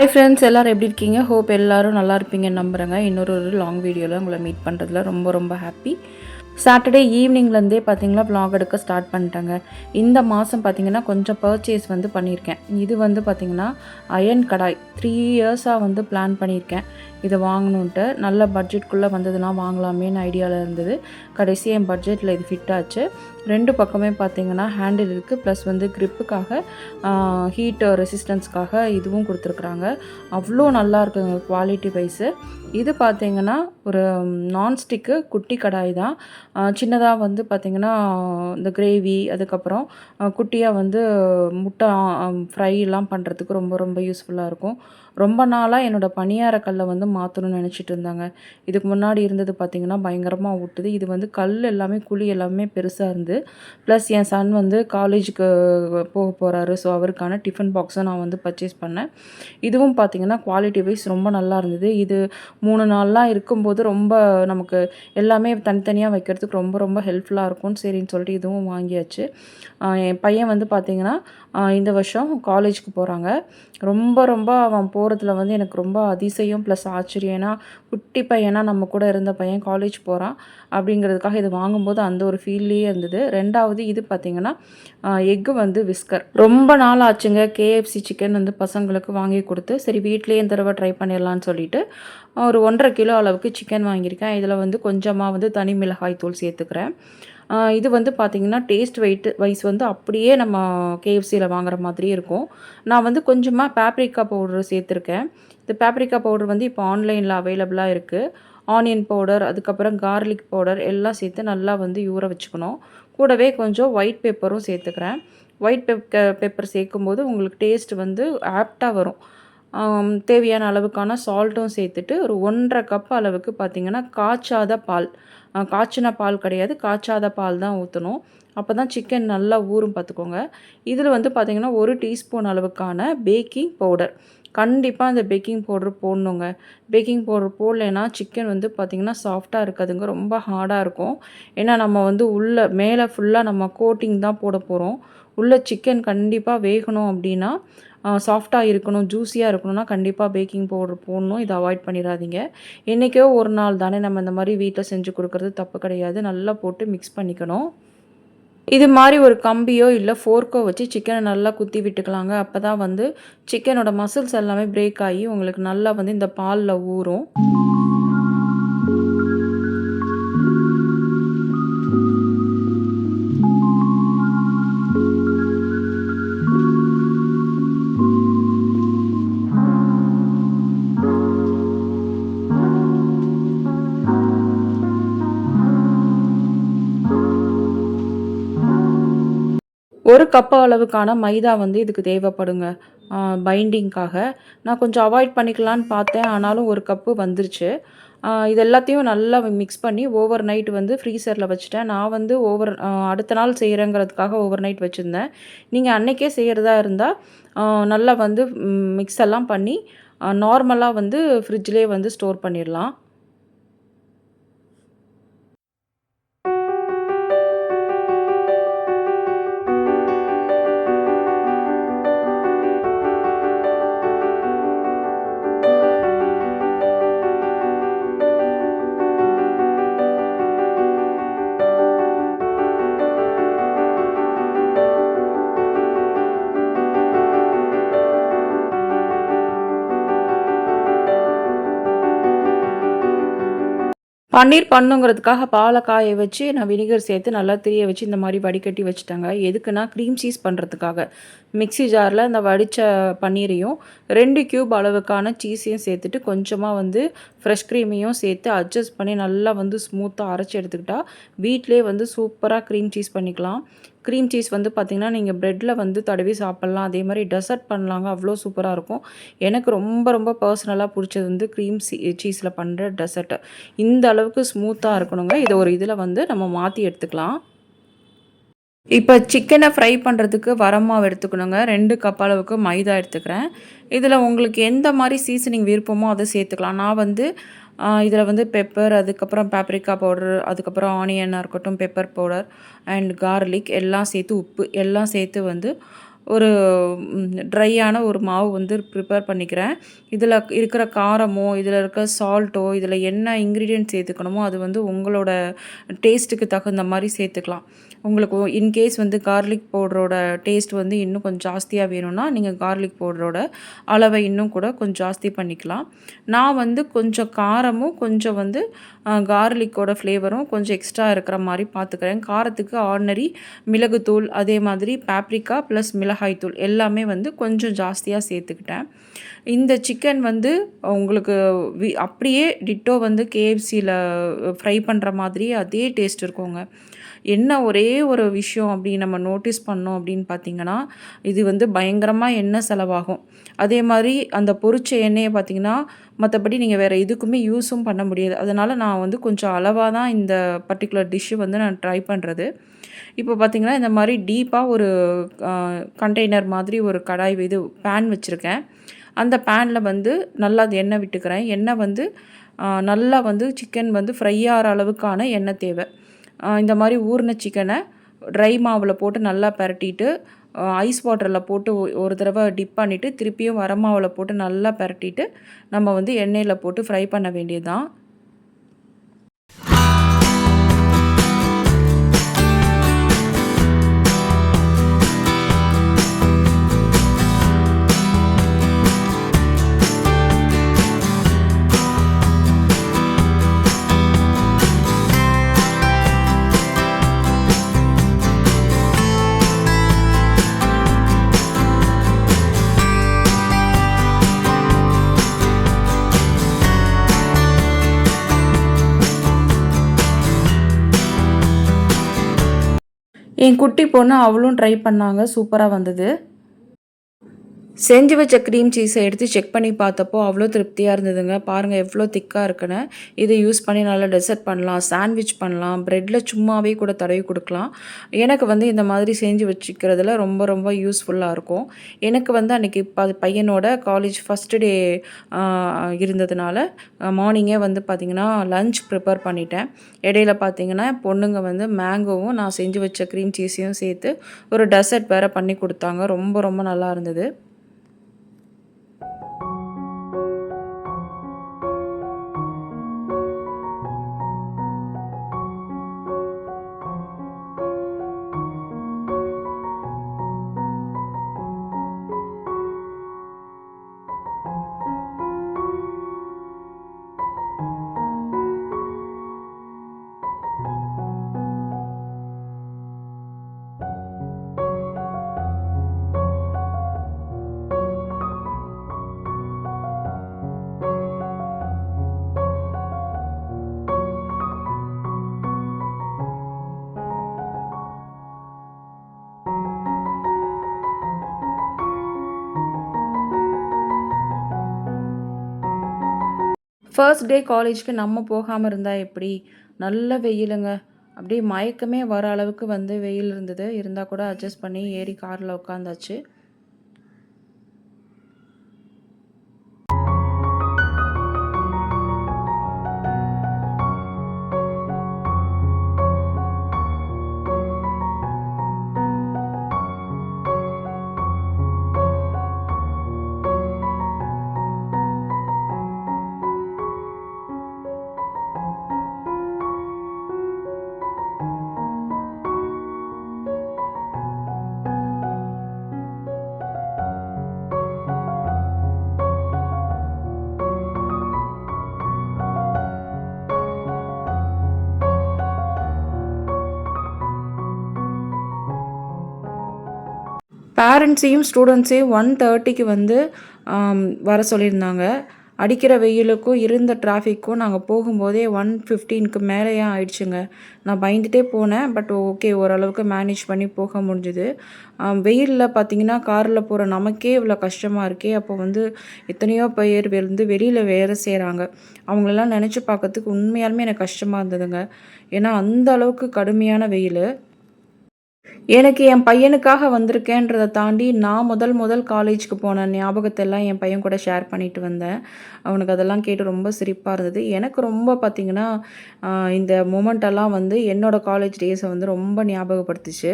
Hi friends எல்லோரும் எப்படி இருக்கீங்க? ஹோப் எல்லோரும் நல்லா இருப்பீங்கன்னு நம்புகிறேங்க இன்னொரு ஒரு லாங் வீடியோவில் உங்களை மீட் பண்ணுறதுல ரொம்ப ரொம்ப ஹாப்பி சாட்டர்டே ஈவினிங்லேருந்தே பார்த்தீங்கன்னா ப்ளாக் எடுக்க ஸ்டார்ட் பண்ணிட்டாங்க. இந்த மாதம் பார்த்தீங்கன்னா கொஞ்சம் பர்ச்சேஸ் வந்து பண்ணியிருக்கேன். இது வந்து பார்த்தீங்கன்னா அயன் கடாய். த்ரீ இயர்ஸாக வந்து பிளான் பண்ணியிருக்கேன். இதை வாங்கணுன்ட்டு நல்ல பட்ஜெட்குள்ளே வந்ததுன்னா வாங்கலாமேன்னு ஐடியாவில் இருந்தது. கடைசி என் பட்ஜெட்டில் இது ஃபிட் ஆச்சு. ரெண்டு பக்கமே பார்த்தீங்கன்னா ஹேண்டில் இருக்குது ப்ளஸ் வந்து க்ரிப்புக்காக ஹீட் ரெசிஸ்டன்ஸ்க்காக இதுவும் கொடுத்துருக்குறாங்க. அவ்வளோ நல்லா இருக்குங்க குவாலிட்டி வைஸு இது பார்த்தீங்கன்னா ஒரு நான்ஸ்டிக்கு குட்டி கடாய் தான். சின்னதாக வந்து பார்த்திங்கன்னா இந்த கிரேவி அதுக்கப்புறம் குட்டியாக வந்து முட்டை ஃப்ரைலாம் பண்ணுறதுக்கு ரொம்ப ரொம்ப யூஸ்ஃபுல்லாக இருக்கும். ரொம்ப நாளாக என்னோடய பணியாரக்கல்லை வந்து மாற்றணும்னு நினச்சிட்டு இருந்தாங்க. இதுக்கு முன்னாடி இருந்தது பார்த்திங்கன்னா பயங்கரமாக ஊட்டுது. இது வந்து கல் எல்லாமே குழி எல்லாமே பெருசாக இருந்து ப்ளஸ் என் சன் வந்து காலேஜுக்கு போக போகிறாரு ஸோ அவருக்கான டிஃபன் பாக்ஸும் நான் வந்து பர்ச்சேஸ் பண்ணேன். இதுவும் பார்த்திங்கன்னா குவாலிட்டி வைஸ் ரொம்ப நல்லா இருந்தது. இது மூணு நாள்லாம் இருக்கும்போது ரொம்ப நமக்கு எல்லாமே தனித்தனியாக வைக்கிறதுக்கு ரொம்ப ரொம்ப ஹெல்ப்ஃபுல்லாக இருக்கும். சரின்னு சொல்லிட்டு இதுவும் வாங்கியாச்சு. என் பையன் வந்து பார்த்திங்கன்னா இந்த வருஷம் காலேஜுக்கு போகிறாங்க ரொம்ப ரொம்ப அவன் போ போகிறதுல வந்து எனக்கு ரொம்ப அதிசயம் ப்ளஸ் ஆச்சரியம் ஏன்னா குட்டி பையனா நம்ம கூட இருந்த பையன் காலேஜ் போகிறான் அப்படிங்கிறதுக்காக இது வாங்கும்போது அந்த ஒரு ஃபீல்லையே இருந்தது. ரெண்டாவது இது பார்த்திங்கன்னா எக்கு வந்து விஸ்கர் ரொம்ப நாள் ஆச்சுங்க. கேஎஃப்சி சிக்கன் வந்து பசங்களுக்கு வாங்கி கொடுத்து சரி வீட்லேயே இந்த தடவை ட்ரை பண்ணிடலான்னு சொல்லிட்டு ஒரு ஒன்றரை கிலோ அளவுக்கு சிக்கன் வாங்கியிருக்கேன். இதில் வந்து கொஞ்சமாக வந்து தனி மிளகாய் தூள் சேர்த்துக்கிறேன். இது வந்து பார்த்திங்கன்னா டேஸ்ட் வெயிட் வைஸ் வந்து அப்படியே நம்ம கேஎஃப்சியில் வாங்குற மாதிரி இருக்கும். நான் வந்து கொஞ்சமாக பேப்ரிக்கா பவுடர் சேர்த்துருக்கேன். இந்த பேப்ரிக்கா பவுடர் வந்து இப்போ ஆன்லைனில் அவைலபிளாக இருக்குது ஆனியன் பவுடர் அதுக்கப்புறம் கார்லிக் பவுடர் எல்லாம் சேர்த்து நல்லா வந்து ஊற வச்சுக்கணும். கூடவே கொஞ்சம் ஒயிட் பேப்பரும் சேர்த்துக்கிறேன். ஒயிட் பெப்ப பெப்பர் சேர்க்கும்போது உங்களுக்கு டேஸ்ட் வந்து ஆப்டாக வரும். தேவையான அளவுக்கான சால்ட்டும் சேர்த்துட்டு ஒரு ஒன்றரை கப் அளவுக்கு பார்த்திங்கன்னா காய்ச்சாத பால். காய்ச்சின பால் கிடையாது. காய்ச்சாத பால் தான் ஊற்றணும் அப்போ தான் சிக்கன் நல்லா ஊறும் பார்த்துக்கோங்க. இதில் வந்து பார்த்திங்கன்னா ஒரு டீஸ்பூன் அளவுக்கான பேக்கிங் பவுடர் கண்டிப்பாக அந்த பேக்கிங் பவுடர் போடணுங்க. பேக்கிங் பவுடர் போடலைன்னா சிக்கன் வந்து பார்த்திங்கன்னா சாஃப்டாக இருக்காதுங்க. ரொம்ப ஹார்டாக இருக்கும். ஏன்னா நம்ம வந்து உள்ளே மேலே ஃபுல்லாக நம்ம கோட்டிங் தான் போட போகிறோம் உள்ளே சிக்கன் கண்டிப்பாக வேகணும் அப்படின்னா சாஃப்டாக இருக்கணும் ஜூஸியாக இருக்கணும்னா கண்டிப்பாக பேக்கிங் பவுடர் போடணும். இதை அவாய்ட் பண்ணிடாதீங்க. என்றைக்கோ ஒரு நாள் தானே நம்ம இந்த மாதிரி வீட்டில் செஞ்சு கொடுக்கறது தப்பு கிடையாது. நல்லா போட்டு மிக்ஸ் பண்ணிக்கணும். இது மாதிரி ஒரு கம்பியோ இல்லை ஃபோர்க்கோ வச்சு சிக்கனை நல்லா குத்தி விட்டுக்கலாங்க. அப்போ தான் வந்து சிக்கனோட மசில்ஸ் எல்லாமே பிரேக் ஆகி உங்களுக்கு நல்லா வந்து இந்த பாலில் ஊறும். ஒரு கப்பு அளவுக்கான மைதா வந்து இதுக்கு தேவைப்படுங்க. பைண்டிங்க்காக நான் கொஞ்சம் அவாய்ட் பண்ணிக்கலான்னு பார்த்தேன். ஆனாலும் ஒரு கப்பு வந்துருச்சு. இது எல்லாத்தையும் நல்லா மிக்ஸ் பண்ணி ஓவர் நைட் வந்து ஃப்ரீசரில் வச்சுட்டேன். நான் வந்து ஓவர் அடுத்த நாள் செய்கிறேங்கிறதுக்காக ஓவர் நைட் வச்சுருந்தேன். நீங்கள் அன்றைக்கே செய்கிறதா இருந்தால் நல்லா வந்து மிக்ஸ் எல்லாம் பண்ணி நார்மலாக வந்து ஃப்ரிட்ஜ்லேயே வந்து ஸ்டோர் பண்ணிடலாம் பன்னீர் பண்ணுங்கிறதுக்காக பாலை காய வச்சு நான் வினிகர் சேர்த்து நல்லா திரிய வச்சு இந்த மாதிரி வடிகட்டி வச்சுட்டாங்க. எதுக்குன்னா க்ரீம் சீஸ் பண்ணுறதுக்காக மிக்ஸி ஜாரில் இந்த வடித்த பன்னீரையும் ரெண்டு க்யூப் அளவுக்கான சீஸையும் சேர்த்துட்டு கொஞ்சமாக வந்து ஃப்ரெஷ் க்ரீமையும் சேர்த்து அட்ஜஸ்ட் பண்ணி நல்லா வந்து ஸ்மூத்தாக அரைச்சி எடுத்துக்கிட்டால் வீட்டிலே வந்து சூப்பராக க்ரீம் சீஸ் பண்ணிக்கலாம். க்ரீம் சீஸ் வந்து பார்த்திங்கன்னா நீங்கள் ப்ரெட்டில் வந்து தடவி சாப்பிட்லாம். அதே மாதிரி டெசர்ட் பண்ணலாங்க அவ்வளோ சூப்பராக இருக்கும். எனக்கு ரொம்ப ரொம்ப பர்சனலாக பிடிச்சது வந்து க்ரீம் சீ சீஸில் பண்ணுற டெசர்ட்டு இந்த அளவுக்கு ஸ்மூத்தாக இருக்கணுங்க. இதை ஒரு இதில் வந்து நம்ம மாற்றி எடுத்துக்கலாம். இப்போ சிக்கனை ஃப்ரை பண்ணுறதுக்கு வரமாவு எடுத்துக்கணுங்க. ரெண்டு கப் அளவுக்கு மைதா எடுத்துக்கிறேன். இதில் உங்களுக்கு எந்த மாதிரி சீசனிங் விருப்பமோ அதை சேர்த்துக்கலாம். நான் வந்து இதில் வந்து பெப்பர் அதுக்கப்புறம் பேப்ரிக்கா பவுடர் அதுக்கப்புறம் ஆனியனாக இருக்கட்டும் பெப்பர் பவுடர் அண்ட் கார்லிக் எல்லாம் சேர்த்து உப்பு எல்லாம் சேர்த்து வந்து ஒரு ட்ரையான ஒரு மாவு வந்து ப்ரிப்பேர் பண்ணிக்கிறேன். இதில் இருக்கிற காரமோ இதில் இருக்க சால்ட்டோ இதில் என்ன இன்க்ரீடியன்ட் சேர்த்துக்கணுமோ அது வந்து உங்களோட டேஸ்ட்டுக்கு தகுந்த மாதிரி சேர்த்துக்கலாம். உங்களுக்கு இன்கேஸ் வந்து கார்லிக் பவுடரோட டேஸ்ட் வந்து இன்னும் கொஞ்சம் ஜாஸ்தியாக வேணும்னா நீங்கள் கார்லிக் பவுடரோட அளவை இன்னும் கூட கொஞ்சம் ஜாஸ்தி பண்ணிக்கலாம். நான் வந்து கொஞ்சம் காரமும் கொஞ்சம் வந்து கார்லிக்கோட ஃப்ளேவரும் கொஞ்சம் எக்ஸ்ட்ரா இருக்கிற மாதிரி பார்த்துக்கிறேன் காரத்துக்கு ஆர்டினரி மிளகுத்தூள் அதே மாதிரி பேப்ரிக்கா ப்ளஸ் மிளகாய்த்தூள் எல்லாமே வந்து கொஞ்சம் ஜாஸ்தியாக சேர்த்துக்கிட்டேன். இந்த சிக்கன் வந்து உங்களுக்கு வி அப்படியே டிட்டோ வந்து கேஎஃப்சியில் ஃப்ரை பண்ணுற மாதிரி அதே டேஸ்ட் இருக்குங்க. என்ன ஒரே ஒரு விஷயம் அப்படி நம்ம நோட்டீஸ் பண்ணோம் அப்படின்னு பார்த்தீங்கன்னா இது வந்து பயங்கரமாக எண்ணெய் செலவாகும். அதே மாதிரி அந்த பொரிச்ச எண்ணெயை பார்த்தீங்கன்னா மற்றபடி நீங்கள் வேறு எதுக்குமே யூஸும் பண்ண முடியாது. அதனால் நான் வந்து கொஞ்சம் அளவாக தான் இந்த பர்டிகுலர் டிஷ்ஷு வந்து நான் ட்ரை பண்ணுறது இப்போ பார்த்திங்கன்னா இந்த மாதிரி டீப்பாக ஒரு கண்டெய்னர் மாதிரி ஒரு கடாய் இது பேன் வச்சுருக்கேன். அந்த பேனில் வந்து நல்லா அது எண்ணெய் விட்டுக்கிறேன். எண்ணெய் வந்து நல்லா வந்து சிக்கன் வந்து ஃப்ரை ஆகிற அளவுக்கான எண்ணெய் தேவை. இந்த மாதிரி ஊறின சிக்கனை ட்ரை மாவில் போட்டு நல்லா பரட்டிட்டு ஐஸ் வாட்டரில் போட்டு ஒரு தடவை டிப் பண்ணிவிட்டு திருப்பியும் வரமாவில் போட்டு நல்லா பரட்டிட்டு நம்ம வந்து எண்ணெயில் போட்டு ஃப்ரை பண்ண வேண்டியது என் குட்டி பொண்ணு அவளும் ட்ரை பண்ணாங்க. சூப்பராக வந்தது. செஞ்சு வச்ச க்ரீம் சீஸை எடுத்து செக் பண்ணி பார்த்தப்போ அவ்வளோ திருப்தியாக இருந்ததுங்க. பாருங்கள் எவ்வளோ திக்காக இருக்குன்னு. இதை யூஸ் பண்ணி நல்லா டெசர்ட் பண்ணலாம் சாண்ட்விச் பண்ணலாம் ப்ரெட்டில் சும்மாவே கூட தடவி கொடுக்கலாம். எனக்கு வந்து இந்த மாதிரி செஞ்சு வச்சுக்கிறதுல ரொம்ப ரொம்ப யூஸ்ஃபுல்லாக இருக்கும். எனக்கு வந்து அன்றைக்கி ப பையனோட காலேஜ் ஃபஸ்ட்டு டே இருந்ததுனால மார்னிங்கே வந்து பார்த்திங்கன்னா லஞ்ச் ப்ரிப்பேர் பண்ணிட்டேன். இடையில பார்த்தீங்கன்னா பொண்ணுங்க வந்து மேங்கோவும் நான் செஞ்சு வச்ச க்ரீம் சீஸையும் சேர்த்து ஒரு டெசர்ட் வேறு பண்ணி கொடுத்தாங்க. ரொம்ப ரொம்ப நல்லா இருந்தது. ஃபர்ஸ்ட் டே காலேஜ்க்கு நம்ம போகாமல் இருந்தால் எப்படி? நல்ல வெயிலுங்க. அப்படியே மயக்கமே வர அளவுக்கு வந்து வெயில் இருந்தது. இருந்தால் கூட அட்ஜஸ்ட் பண்ணி ஏறி காரில் உட்காந்தாச்சு பேரண்ட்ஸையும் ஸ்டூடெண்ட்ஸையும் ஒன் தேர்ட்டிக்கு வந்து வர சொல்லியிருந்தாங்க. அடிக்கிற வெயிலுக்கும் இருந்த டிராஃபிக்கும் நாங்கள் போகும்போதே ஒன் ஃபிஃப்டீனுக்கு மேலேயே ஆயிடுச்சுங்க. நான் பயந்துகிட்டே போனேன் பட் ஓகே ஓரளவுக்கு மேனேஜ் பண்ணி போக முடிஞ்சுது. வெயிலில் பார்த்தீங்கன்னா காரில் போகிற நமக்கே இவ்வளோ கஷ்டமாக இருக்கே அப்போ வந்து எத்தனையோ பேர் வந்து வெளியில் வேலை செய்கிறாங்க அவங்களெல்லாம் நினச்சி பார்க்கறதுக்கு உண்மையாலுமே எனக்கு கஷ்டமாக இருந்ததுங்க. ஏன்னா அந்த அளவுக்கு கடுமையான வெயில். எனக்கு என் பையனுக்காக வந்திருக்கேன்றதை தாண்டி நான் முதல் முதல் காலேஜுக்கு போன ஞாபகத்தை எல்லாம் என் பையன் கூட ஷேர் பண்ணிட்டு வந்தேன் அவனுக்கு அதெல்லாம் கேட்டு ரொம்ப சிரிப்பாக இருந்தது எனக்கு ரொம்ப பார்த்திங்கன்னா இந்த மூமெண்ட்டெல்லாம் வந்து என்னோடய காலேஜ் டேஸை வந்து ரொம்ப ஞாபகப்படுத்துச்சு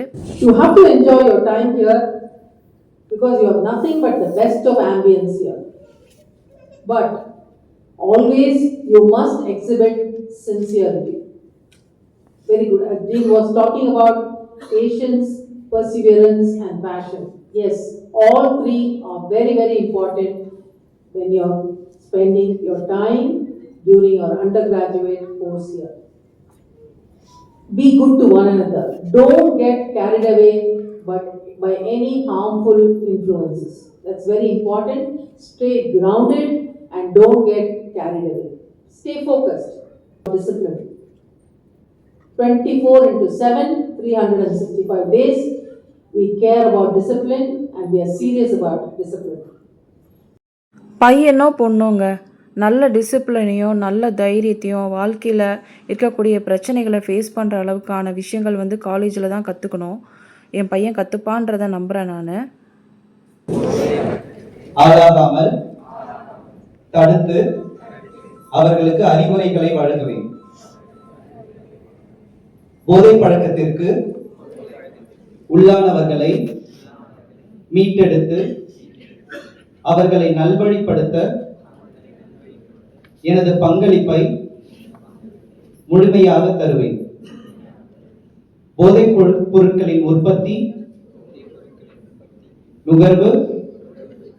because you have nothing but the best of ambience here. But always you must exhibit sincerity. Very good. Uh, Dean was talking about patience, perseverance, and passion. Yes, all three are very, very important when you're spending your time during your undergraduate course here. Be good to one another. Don't get carried away but by any harmful influences. That's very important. Stay grounded and don't get carried away. Stay focused. Discipline. 24 into 7, 365 days. We care about discipline and we are serious about discipline. பையனோ பொண்ணுங்க நல்ல டிசிப்ளினையும் நல்ல தைரியத்தையும் வாழ்க்கையில் இருக்கக்கூடிய பிரச்சனைகளை face பண்ணுற அளவுக்கான விஷயங்கள் வந்து காலேஜில் தான் கற்றுக்கணும் என் பையன் கற்றுப்பான்றதை நம்புகிறேன் நான் ஆளாகாமல் தடுத்து அவர்களுக்கு அறிவுரைகளை வழங்குவேன் போதை பழக்கத்திற்கு உள்ளானவர்களை மீட்டெடுத்து அவர்களை நல்வழிப்படுத்த எனது பங்களிப்பை முழுமையாக தருவேன். போதைப் பொருள்- பொருட்களின் உற்பத்தி நுகர்வு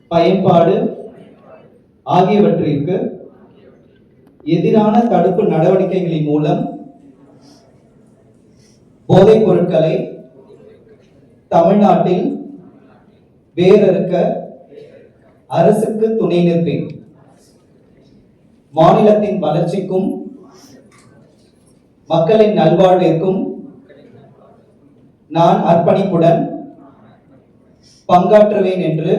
பயன்பாடு ஆகியவற்றிற்கு எதிரான தடுப்பு நடவடிக்கைகளின் மூலம் போதைப் பொருட்களை தமிழ்நாட்டில் வேறறுக்க அரசுக்கு துணை நிற்பேன். மாநிலத்தின் வளர்ச்சிக்கும் மக்களின் நல்வாழ்விற்கும் நான் அர்ப்பணிப்புடன் பங்காற்றுவேன் என்று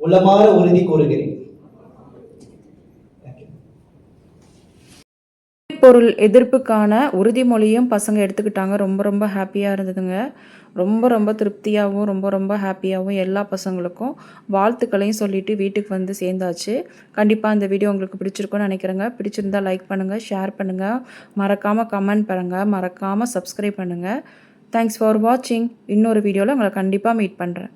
உளமாற உறுதி கூறுகிறேன் Thank you. பொருள் எதிர்ப்புக்கான உறுதிமொழியும் பசங்க எடுத்துக்கிட்டாங்க. ரொம்ப ரொம்ப ஹாப்பியாக இருந்ததுங்க. ரொம்ப ரொம்ப திருப்தியாகவும் ரொம்ப ரொம்ப ஹாப்பியாகவும் எல்லா பசங்களுக்கும் வாழ்த்துக்களையும் சொல்லிவிட்டு வீட்டுக்கு வந்து சேர்ந்தாச்சு. கண்டிப்பாக இந்த வீடியோ உங்களுக்கு பிடிச்சிருக்கும்னு நினைக்கிறேங்க. பிடிச்சிருந்தா லைக் பண்ணுங்கள் ஷேர் பண்ணுங்கள் மறக்காமல் கமெண்ட் பண்ணுங்கள் மறக்காமல் சப்ஸ்கிரைப் பண்ணுங்கள் தேங்க்ஸ் ஃபார் வாட்சிங் இன்னொரு வீடியோவில் உங்களை கண்டிப்பாக மீட் பண்ணுறேன்